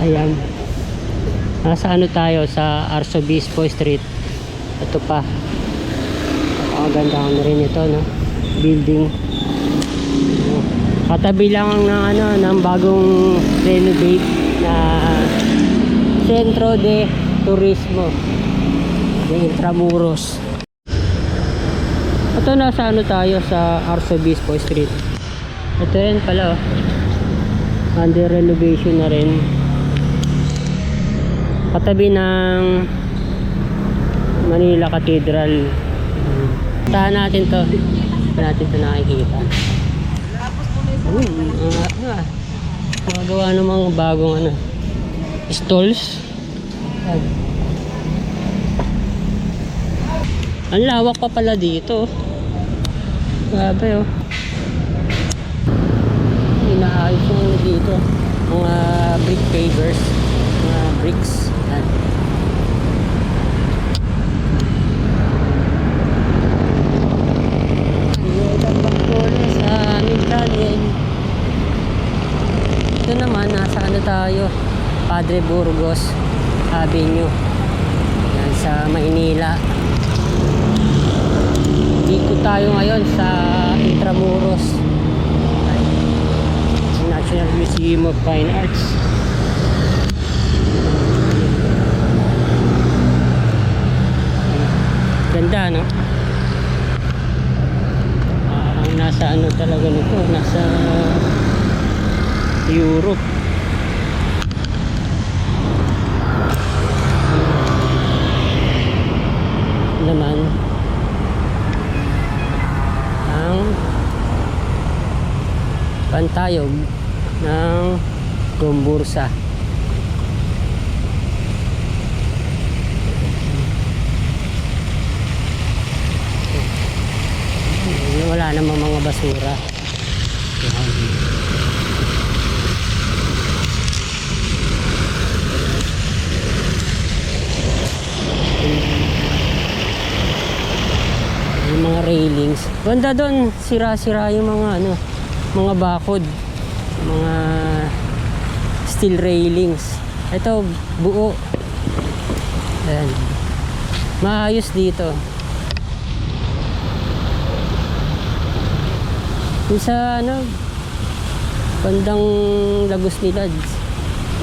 Ayan. Nasa ano tayo sa Arsobispo Street. Ito pa. Napakaganda na rin ito, no? Building. Katabi lang ng ano, ng bagong renovate na Centro de Turismo de Intramuros. Ito nasa ano tayo sa Arsobispo Street. Ito rin pala oh. Under renovation na rin. Katabi ng Manila Cathedral. Tahan natin to. Hindi natin to nakikita. Hmm, mga ano ah. Mga gawa ng mga bagong ano. Stalls. Ang lawak pa pala dito. Grabe oh. Inaayos yung ano dito. Mga brick pavers. Mga bricks. Yan. Ilang bakpole sa aming talyen. Ito naman, nasa ano tayo? Padre Burgos Avenue. Yan sa Maynila. Dito tayo ngayon sa Intramuros. National Museum of Fine Arts. Ganda, no? Parang nasa ano talaga nito, nasa Europe. naman ang pantayog ng Gombursa. Wala namang mga basura. Yung mga railings. Banda doon, sira-sira yung mga ano, mga bakod, mga steel railings. Ito, buo. Ayan. Maayos dito. Yung sa ano, bandang lagos nila,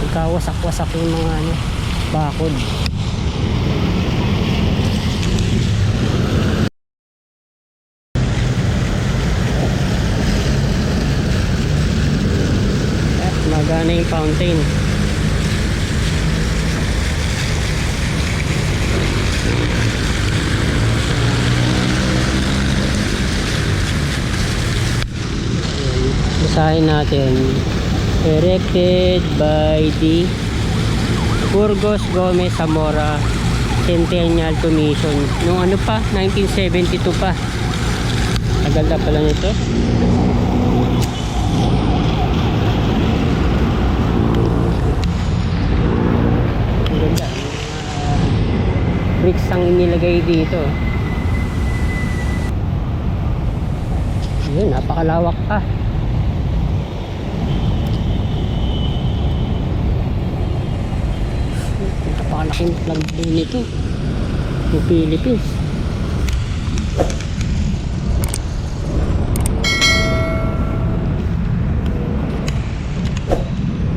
nagkawasak-wasak yung mga ano, bakod. At magana Ayan. Basahin natin. Erected by the Burgos Gomez Zamora Centennial Commission. Nung ano pa? 1972 pa. Tagal na pala nito. Ang ganda. Mga bricks ang inilagay dito. Yun, napakalawak pa. Napakalaking flag din nito. Yung Philippines.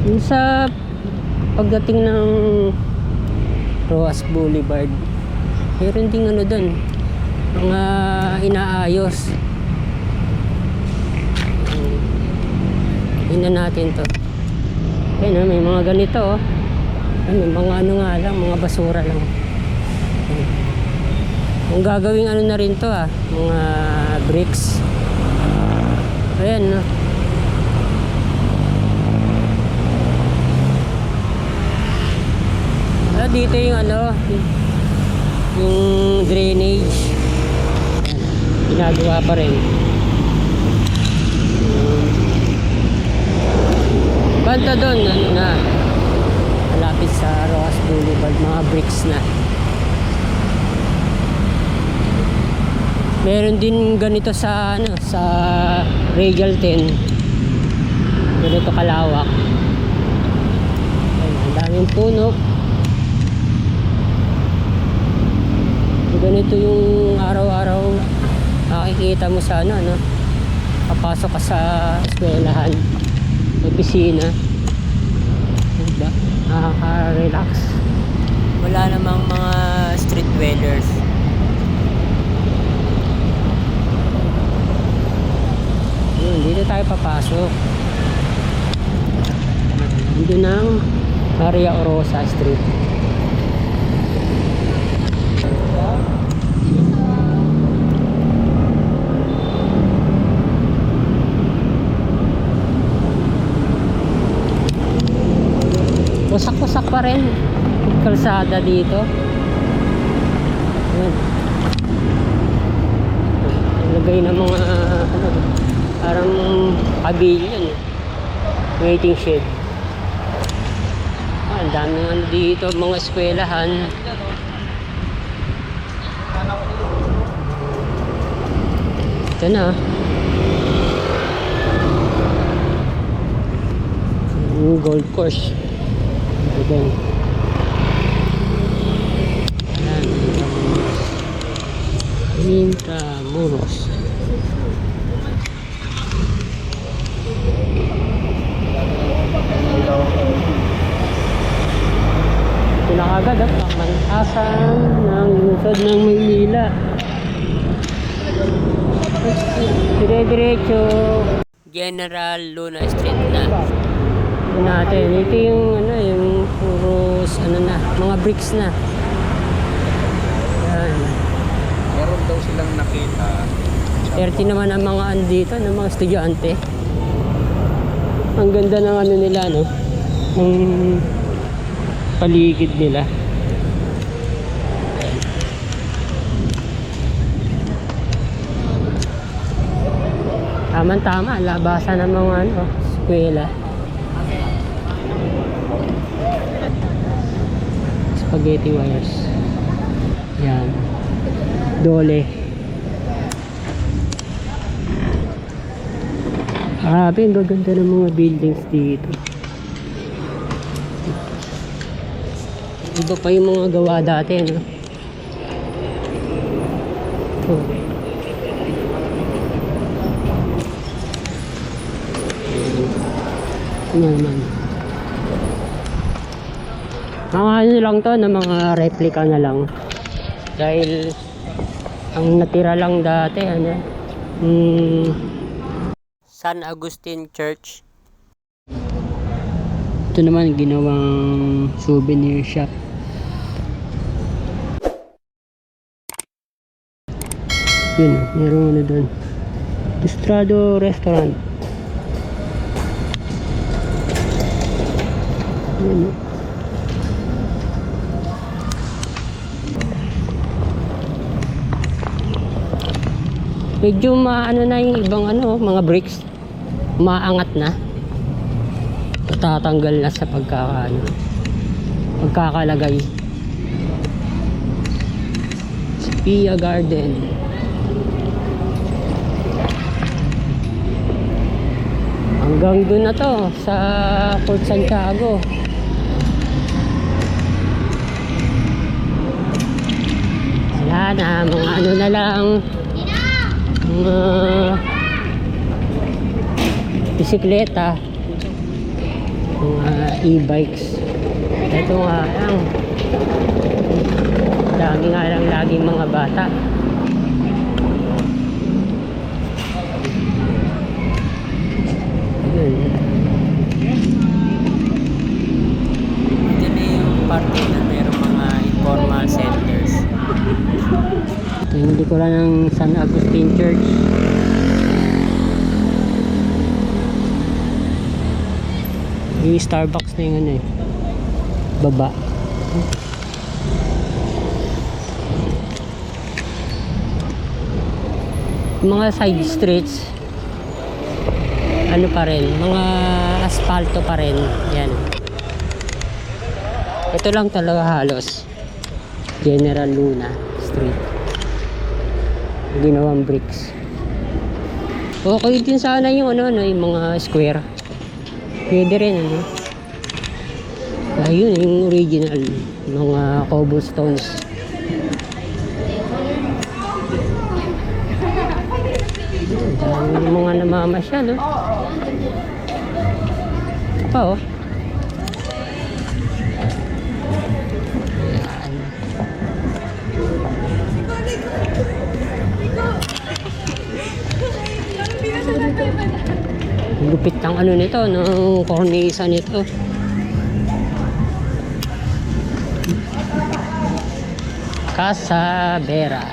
Yung sa pagdating ng Roas Boulevard, meron ding ano doon, mga inaayos. Ina natin to. Ayun, ah, may mga ganito oh. Ano, mga ano nga lang, mga basura lang. Kung gagawing ano na rin to ah, mga bricks. Ayan no. Ah, dito yung ano, yung drainage. Ginagawa pa rin. Banda doon, ano na, malapit sa Roas Boulevard, mga bricks na. Meron din ganito sa ano sa Regal 10. Ganito kalawak. Ayan. puno. Ganito yung araw-araw nakikita mo sa ano, ano, papasok ka sa eskwelahan, opisina. Diba? Nakaka-relax. Wala namang mga street dwellers. Yun, dito tayo papasok. Dito ng Maria Orosa Street. Wasak-wasak pa rin kalsada dito. Ayan. Ilagay ng mga ano, parang pavilion. Waiting shed. Ah, ang daming ano dito, mga eskwelahan. Ito na. Golf course. Din. Ayan, Intramuros. Ito na kagad at pamantasan ng lungsod ng Maynila. Dire-diretso. General Luna Street na. Ito natin. Ito yung ano, yung puro ano na, mga bricks na. Yan. Meron daw silang nakita. 30 naman ang mga ano dito, ng mga estudyante. Ang ganda ng ano nila, no? Ng paligid nila. Tama-tama, labasan ng mga ano, eskwela. Spaghetti wires. Yan. Dole. Grabe, ang gaganda ng mga buildings dito. Iba pa yung mga gawa dati, no? Oh. Ano naman? Mga ano lang to, na mga replica na lang. Dahil ang natira lang dati, ano, hmm, San Agustin Church. Ito naman ginawang souvenir shop. Yun, merong ano doon. Estrado Restaurant. Yun. Medyo maano na yung ibang ano, mga bricks. Maangat na. Tatanggal na sa pagkaka ano, pagkakalagay. Spia Garden. Hanggang doon na to sa Port Santiago. Wala na, mga ano na lang. Mga bisikleta. Mga e-bikes. Ito nga lang. Dami nga lang laging mga bata. Yun. Ito na yung parte na mayroong mga informal centers. Ito yung likuran ng San Agustin Church. Yung Starbucks na yung ano eh. Baba. Mga side streets, ano pa rin, mga asfalto pa rin. Yan. Ito lang talaga halos. General Luna Street. Ginawang bricks. Okay din sana yung ano, ano yung mga square. Pwede rin ano. Ayun, yung original. Mga cobblestones. Ang mga namamasyal, oh. Pa, oh. Lupit ng ano nito, ng cornisa nito. Casa Vera.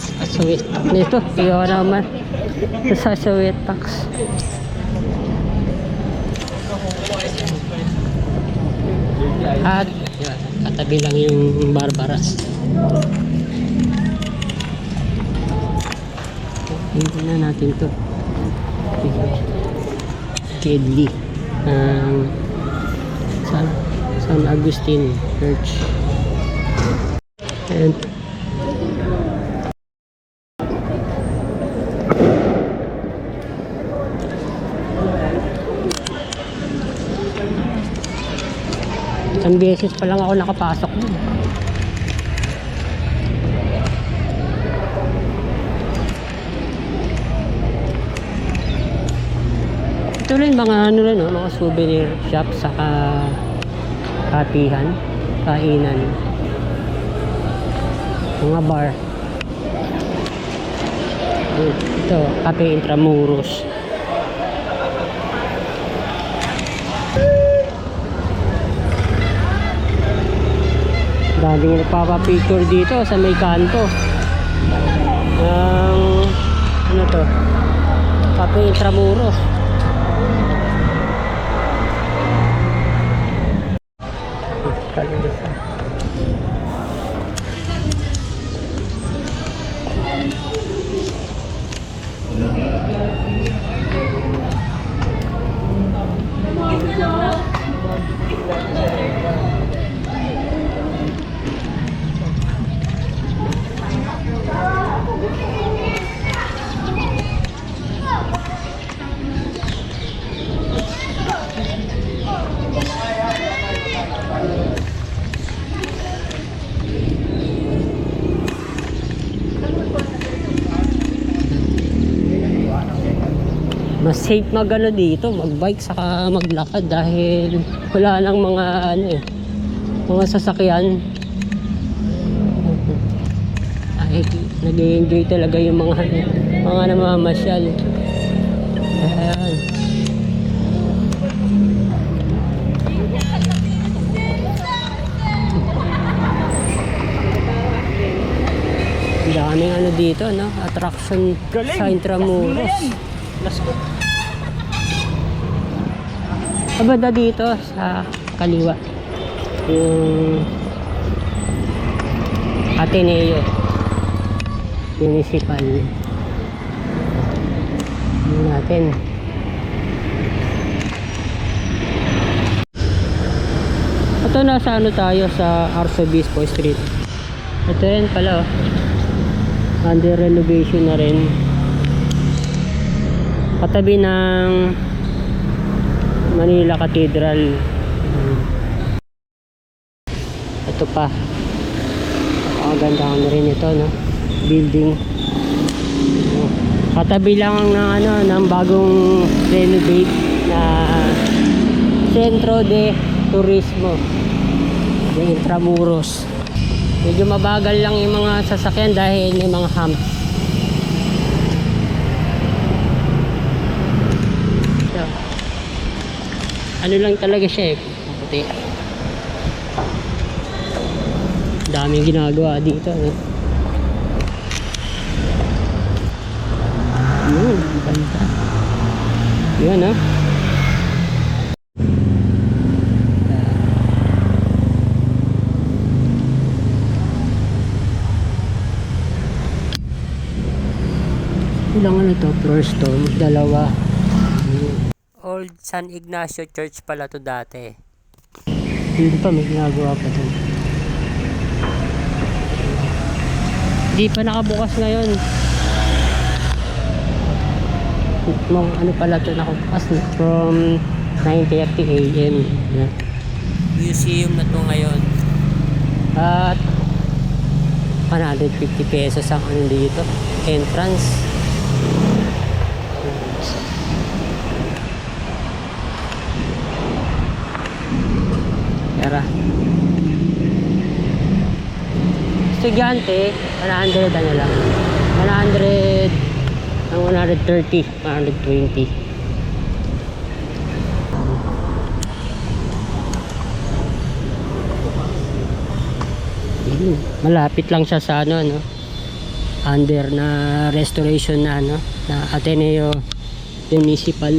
Sasawit. Nito, iyo naman. Sasawit tax. At katabi lang yung Barbaras. Tingnan na natin to. Kedli. San, San Agustin Church. And isang beses pa lang ako nakapasok dun. Ito rin mga ano rin, no? mga souvenir shop saka katihan, kainan. Mga bar. Ito, Cafe Intramuros. Daming nagpapapicture dito sa may kanto. Ang ano to? Cafe Intramuros. Kalisa. Mas safe mag ano dito, magbike saka maglakad dahil wala nang mga ano eh, mga sasakyan. Ay, nag-enjoy talaga yung mga mga namamasyal. Ayan. Daming ano dito, no? Attraction sa Intramuros. Abada dito sa kaliwa. Yung Ateneo Municipal. Ano natin. Ito nasa ano tayo sa Arzobispo Street. Ito rin pala oh. Under renovation na rin. Katabi ng Manila Cathedral. Ito pa. Ang ganda ano rin ito, no? Building. Katabi lang ng ano ng bagong renovate na Centro de Turismo de Intramuros. Medyo mabagal lang yung mga sasakyan dahil may mga humps. So, ano lang talaga siya eh. Puti. Daming ginagawa dito. Eh. Yun, ang ganda. Yun ah. Ilang ano to, floor stone, dalawa. Old San Ignacio Church pala to dati. Hindi pa may ginagawa pa doon. Hindi pa nakabukas ngayon. Mong ano pala ito nakabukas from 9.30 a.m. Yan. Museum na to ngayon. At 150 pesos ang ano dito. Entrance. Tara. Estudyante, 100 ano lang. 100 ang 130, 120. Yun, Malapit lang siya sa ano, ano under na restoration na ano na Ateneo Municipal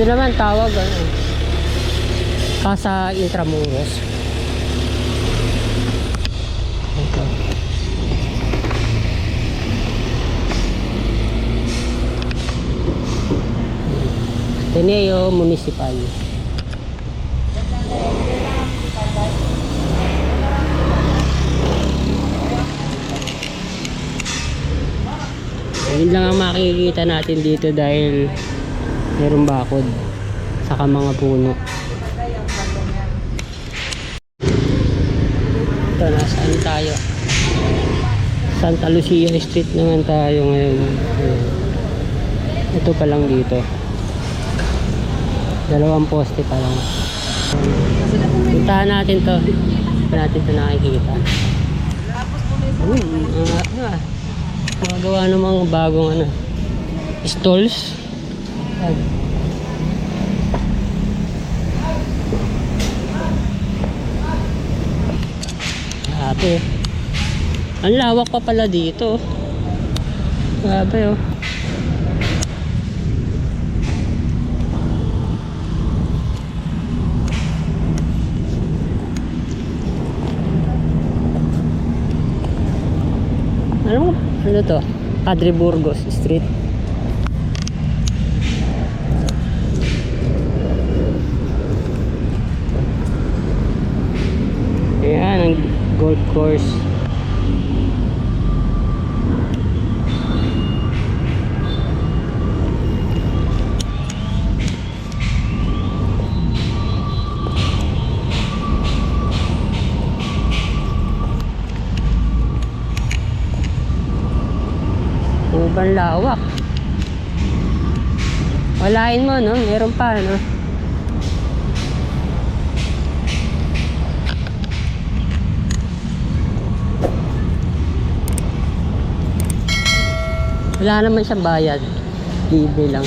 ito naman tawag ano Casa Intramuros. Ito. Municipal. Yun lang ang makikita natin dito dahil meron bakod saka mga puno. Ito, nasaan tayo? Santa Lucia Street naman tayo ngayon. Ito pa lang dito. Dalawang poste pa lang. Puntahan natin to. Pa natin ito nakikita. Hmm, mga, ah, mga gawa ng mga bagong ano, stalls. Yan. Grabe. Ang lawak pa pala dito. Grabe oh. Ano, ano to? Padre Burgos Street. Ayan, ang golf course. Ubang lawak. Walain mo, no? Meron pa, no? Wala naman siyang bayad. Libre lang.